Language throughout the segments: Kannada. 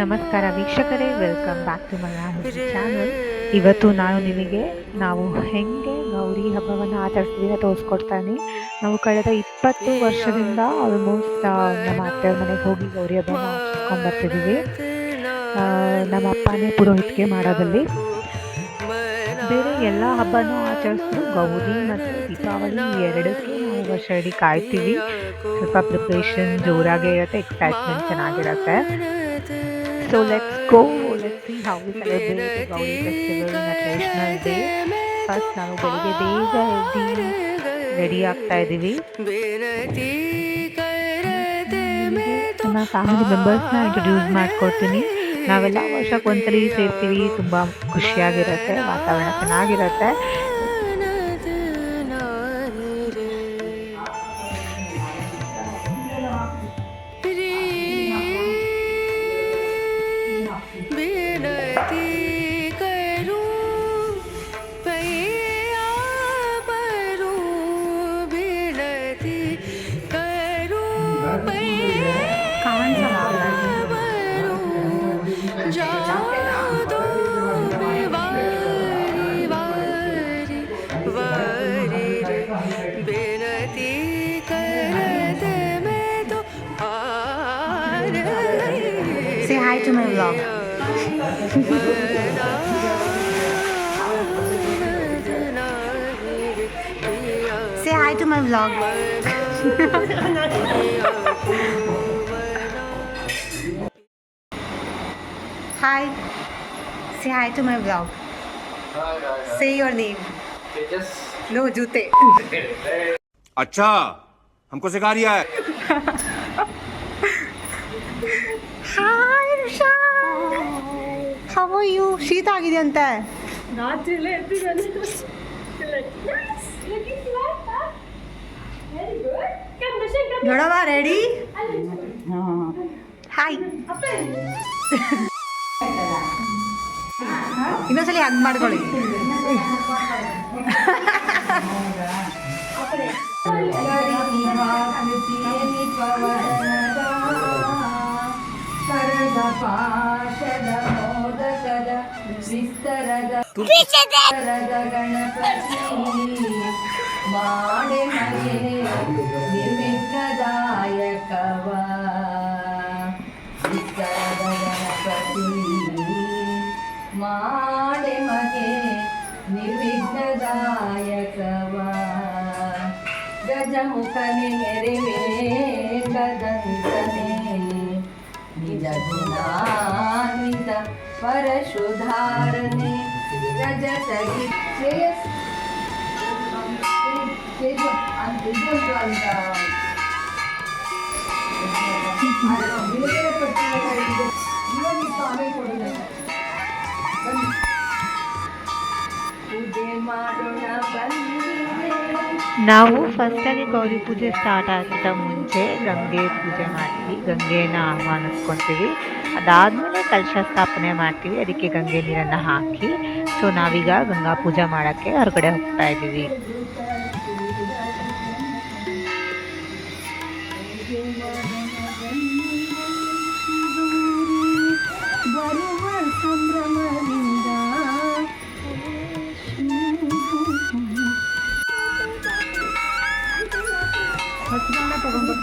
ನಮಸ್ಕಾರ ವೀಕ್ಷಕರೇ welcome back to my channel ಇವತ್ತು ನಾನು ನಿಮಗೆ ನಾವು ಹೆಂಗೆ ಗೌರಿ ಹಬ್ಬವನ್ನು ಆಚರಿಸ್ತೀವಿ ಅಂತ ತೋರಿಸ್ಕೊಡ್ತಾನೆ. ನಾವು ಕಳೆದ ಇಪ್ಪತ್ತು ವರ್ಷದಿಂದ ಆಲ್ಮೋಸ್ಟ್ ನಮ್ಮ ಅತ್ತೆ ಮನೆಗೆ ಹೋಗಿ ಗೌರಿ ಹಬ್ಬನ ಆಚರಿಸ್ಕೊಂಡು ಬರ್ತಿದ್ದೀವಿ ನಮ್ಮ ಅಪ್ಪನೇ ಪುರೋಹಿತಿಗೆ ಮಾಡೋದಲ್ಲಿ. ಬೇರೆ ಎಲ್ಲ ಹಬ್ಬನೂ ಆಚರಿಸಿದ್ರು ಗೌರಿ ಮತ್ತು ದೀಪಾವಳಿ ಎರಡಕ್ಕೆ ನಾವು ವರ್ಷ ಇಡೀ ಕಾಯ್ತೀವಿ. ಸ್ವಲ್ಪ ಪ್ರಿಪ್ರೇಷನ್ ಜೋರಾಗೇ ಇರುತ್ತೆ ಎಕ್ಸೈಟ್ಮೆಂಟ್ ಚೆನ್ನಾಗಿರುತ್ತೆ. So go. Let's see how we celebrate the Gauri festival Day. First ನಾವು ಬೆಳಿಗ್ಗೆ ಬೇಗ ಎದ್ದು ರೆಡಿ ಆಗ್ತಾ ಇದ್ದೀವಿ. ನಮ್ಮ ಫ್ಯಾಮಿಲಿ ಮೆಂಬರ್ಸ್ನ ಇಂಟ್ರೊಡ್ಯೂಸ್ ಮಾಡ್ಕೊಡ್ತೀನಿ. ನಾವೆಲ್ಲ ವರ್ಷಕ್ಕೆ ಒಂದ್ಸಲಿ ಸೇರ್ತೀವಿ. ತುಂಬ ಖುಷಿಯಾಗಿರುತ್ತೆ. ವಾತಾವರಣ ಚೆನ್ನಾಗಿರುತ್ತೆ. Hi to my vlog. Say hi to my vlog. Hi. Say hi to my vlog. Hi, hi, hi. Say your name. No, jute. अच्छा हमको सिखा रिया है Hi, hi how are you Sita ಆಗಿದೆ ಅಂತೆ. ರಾತ್ರೀಲೇ ಎದ್ದು ಬಂದೆ ಲೈಕ್ ನೈಸ್ ಲಕ್ಕಿ ಟೈಮ್ ಹಾ ವೆರಿ ಗುಡ್ ಕಮ ರೆಡಿ ಗಡವ ರೆಡಿ ಹಾ. ಹಾಯ್ ಅಪ್ಪಾ ಇನ್ನ ಒಂದ್ಸಲಿ ಹಗ್ ಮಾಡ್ಕೊಳ್ಳಿ. ಕೋಪ ರೆಡಿ ಎಲ್ಲರಿಗೂ ಹಾಯ್ ಸಿರಿ ಗನೀ ಕೋವರ್ ಹಾ ಮಾಡೆ ಮನೆ ನಿರ್ವಿಘ್ನದಾಯಕವ ವಿಗ್ರಹದ ಗಣಪತಿ ಮಾಡೆ ಮಗೆ ನಿರ್ವಿಘ್ನದಾಯಕವ. ಗಜಮುಖನೆ ನೆರವೇ ಕದಂತನೆ ನಿಜ ಗುಣಾನ್ವಿತ ಪರಶುಧಾರನೆ ರಜತ ಶ್ರೇಯಸ್ ಬನ್ನಿ ಪೂಜೆ ಮಾಡೋಣ ಬಂದಿದೆ ನಾವು ಫಸ್ಟಾಗಿ ಗೌರಿ ಪೂಜೆ ಸ್ಟಾರ್ಟ್ ಆಗಿದ್ದ ಮುಂಚೆ ಗಂಗೆ ಪೂಜೆ ಮಾಡ್ತೀವಿ, ಗಂಗೆನ ಆಹ್ವಾನಿಸ್ಕೊತೀವಿ. ಅದಾದಮೇಲೆ ಕಲಶ ಸ್ಥಾಪನೆ ಮಾಡ್ತೀವಿ, ಅದಕ್ಕೆ ಗಂಗೆ ನೀರನ್ನು ಹಾಕಿ. ಸೊ ನಾವೀಗ ಗಂಗಾ ಪೂಜೆ ಮಾಡೋಕ್ಕೆ ಹೊರಗಡೆ ಹೋಗ್ತಾ ಇದ್ದೀವಿ.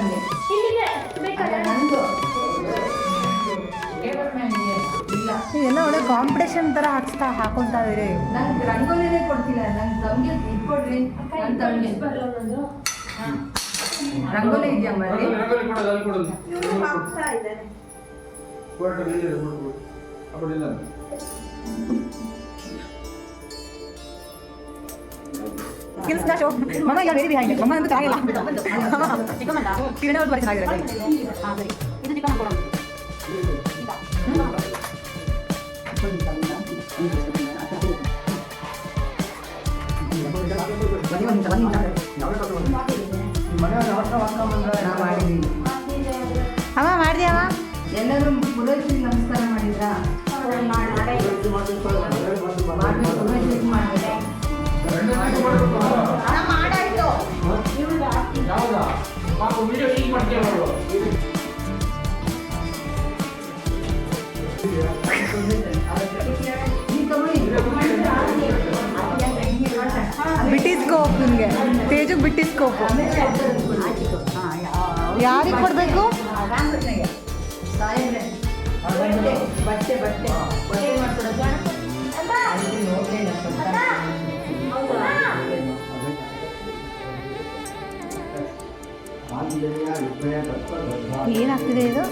ತಂದೆ ಎಲ್ಲ ಒಳ್ಳೆ ಕಾಂಪಿಟೇಷನ್ ಥರ ಹಾಕ್ಸ್ತಾ ಹಾಕೊಂತಾ ಇದ್ರೆ ನಂಗೆ ರಂಗೋಲಿನೇ ಕೊಡ್ತಿಲ್ಲ. ನಂಗೆ ತಮಗೆ ಇಟ್ಕೊಡ್ರಿ ತಮಗೆ ರಂಗೋಲಿ ಇದೆಯಾ ಮಲ್ಲಿ ಕೊಡು ಸ್ಕಿಲ್ಸ್ ಶೋ ಮಮ್ಮ ಈಗ ವೆರಿ ಬಿಹೈಂಡ್ ಮಮ್ಮ ಅಂತೂ ಚೆನ್ನಾಗಿಲ್ಲ ಕಿರಣ ಅವ್ರು ಬರೀ ಚೆನ್ನಾಗಿದ್ದಾರೆ ನಾ ಮಾಡಿದ್ದೀನಿ ಅಮ್ಮ ಮಾಡಿದ್ಯಾವ ಎಲ್ಲರೂ ಪುರೋಹಿತರಿಗೆ ನಮಸ್ಕಾರ ಮಾಡಿದ್ರಾ ಮಾಡ್ಬೇಕು ಪುರೋಹಿತರಿಗೆ ಮಾಡಿದ್ರೆ ಬಿಟ್ಟಿಸ್ಕೋಪ್ ನಿಮಗೆ ತೇಜು ಬಿಟ್ಟಿಸ್ಕೋಪು ಯಾರಿಗೆ ಕೊಡಬೇಕು ಸಾಯಂದ್ರೆ ಬಟ್ಟೆ ಬಟ್ಟೆ ಬಟ್ಟೆ ಮಾಡ್ಕೊಡೋದು ಏನಾಗ್ತಿದೆ ಇದು?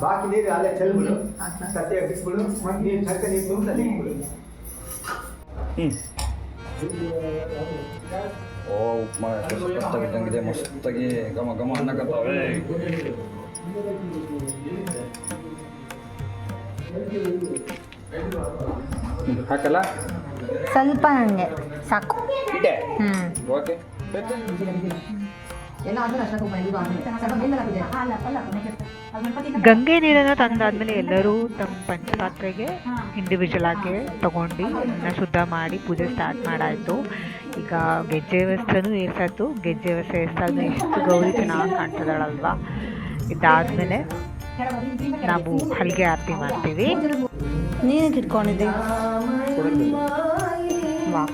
ಬಾಕಿ ನೀರು ಅಲ್ಲೇ ಚೆಲ್ಬಿಡು ಸತ್ಯ ಬಿಟ್ಬಿಡು ಮತ್ತೆ ನೀರು ಚಕ್ಕ ನೀರು ತುಂಬ ನಿಂತ್ಬಿಡು ಓ ಉಪ್ಮಾ ಸಖತ್ತಾಗಿದ್ದಂಗಿದೆ ಮಸ್ತಾಗಿ ಘಮ ಘಮ ಅನ್ನಕತ್ತಾವೆ ಹ್ಮ್, ಹಾಕಲ್ಲ ಸ್ವಲ್ಪ ನನಗೆ ಸಾಕು ಇಟ್ಟೆ ಹ್ಞೂ ಓಕೆ ಗಂಗೆ ನೀರನ್ನು ತಂದಾದ್ಮೇಲೆ ಎಲ್ಲರೂ ತಮ್ಮ ಪಂಚಪಾತ್ರೆಗೆ ಇಂಡಿವಿಜುವಲ್ ಆಗಿ ತಗೊಂಡು ಅದನ್ನ ಶುದ್ಧ ಮಾಡಿ ಪೂಜೆ ಸ್ಟಾರ್ಟ್ ಮಾಡಾಯಿತು. ಈಗ ಗೆಜ್ಜೆ ವ್ಯವಸ್ಥೆನೂ ಏರ್ಸಾಯ್ತು. ಗೆಜ್ಜೆ ವ್ಯವಸ್ಥೆ ಏರ್ಸಾದ್ಮೇಲೆ ಎಷ್ಟು ಗೌರಿ ಚೆನ್ನಾಗಿ ಕಾಣ್ತದಳಲ್ವಾ? ಇದಾದ್ಮೇಲೆ ನಾವು ಹಲ್ಗೆ ಆರತಿ ಮಾಡ್ತೀವಿ. ನೀನು ಕಿಟ್ಕೊಂಡಿದ್ದೆ ವಾ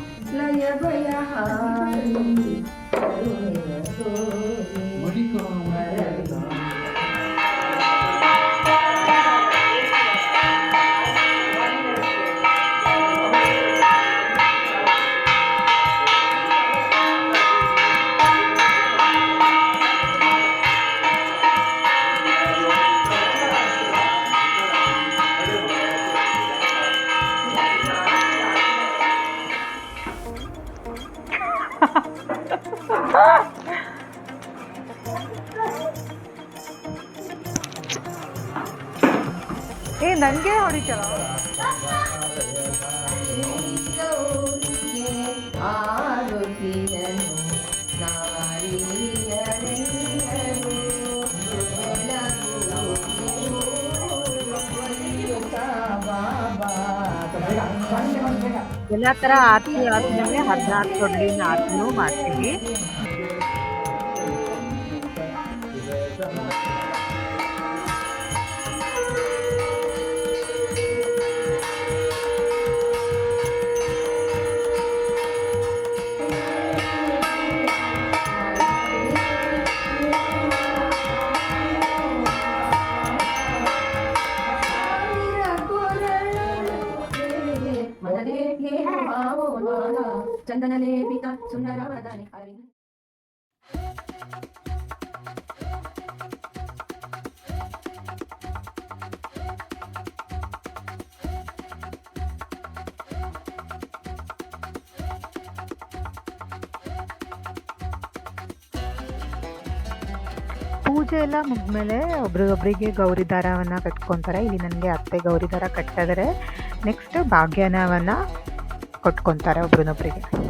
ನನಗೆ ಹೊಡಿತಾರ? ಎಲ್ಲ ಥರ ಆರ್ತಿ ಆದ್ಮೇಲೆ ಹದಿನಾಲ್ಕು ತೊಡ್ಲಿನ ಆರ್ತಿನೂ ಮಾಡ್ತೀವಿ. ಹರಿಣ ಪೂಜೆ ಎಲ್ಲ ಮುಗಿದ್ಮೇಲೆ ಒಬ್ರಿಗೊಬ್ರಿಗೆ ಗೌರಿ ದಾರವನ್ನು ಕಟ್ಕೊತಾರೆ. ಇಲ್ಲಿ ನನಗೆ ಅತ್ತೆ ಗೌರಿ ದಾರ ಕಟ್ಟಿದ್ರೆ ನೆಕ್ಸ್ಟ್ ಭಾಗ್ಯನವನ್ನು ಕೊಟ್ಕೊತಾರೆ ಒಬ್ರನ್ನೊಬ್ರಿಗೆ.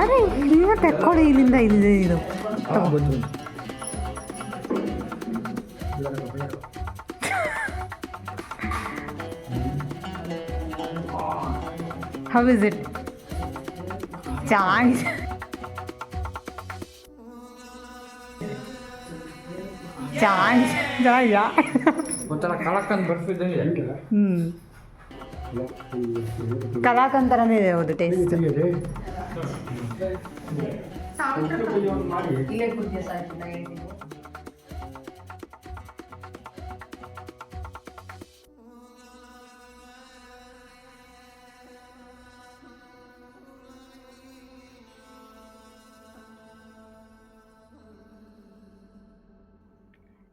ಅದೇ ನೀವು ತಕ್ಕೊಳ್ಳಿ ಇಲ್ಲಿಂದ ಇಲ್ಲಿದೆ ಇದು how is it choice choice ಜಾಯ ಒಂಥರ ಕಳಕಂದು ಬರ್ತಿದ್ದಂಗೆ. ಹ್ಞೂ ಕಲಾಕಂದ್ ಥರನೇ ಇದೆ ಹೌದು taste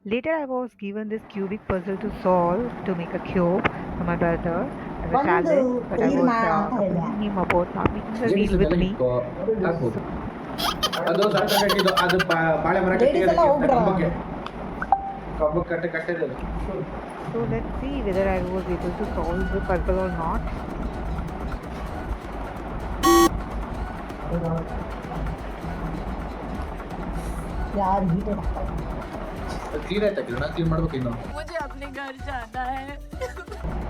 Later, I was given this cubic puzzle to solve to make a cube for my brother as a ಒಂದು challenge, but I was ನೀರ್ನ uh, ಹೇಳ್ದೆ. complaining him about not making the wheel with me. ಹಾಕು ಅದು ಸಣ್ಣ ಕಟ್ಟಿದ್ದು ಅದು ಬಾ- ಬಾಳೆ ಮರ Ladies ಎಲ್ಲ ಹೋಗ್ಬಿಡ್ರ? ಕಂಬಕ್ಕೆ ಕಂಬಕ್ಕೆ ಕಟ್ಟಿ ಕಟ್ಟಿರೋದು So let's see whether I was able to solve the puzzle or not. ಯಾರು ಹೀಟೆಡ್ ಕ್ಲೀನ್ ಆಯ್ತಾ ಕಿರಣ ಕ್ಲೀನ್ ಮಾಡ್ಬೇಕು ಇನ್ನು मुझे अपने घर जाना है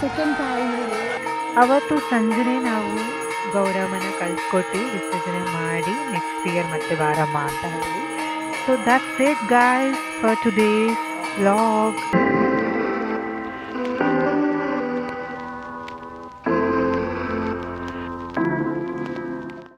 Second ಟೈಮ್ ಅವತ್ತು ಸಂಜೆ ನಾವು ಗೌರವನ ಕಳ್ಸಿಕೊಟ್ಟು ವಿಸರ್ಜನೆ ಮಾಡಿ ನೆಕ್ಸ್ಟ್ ಇಯರ್ ಮತ್ತೆ ಬಾರಮ್ಮ ಅಂತ ಹೇಳಿ. so that's it guys for today's vlog.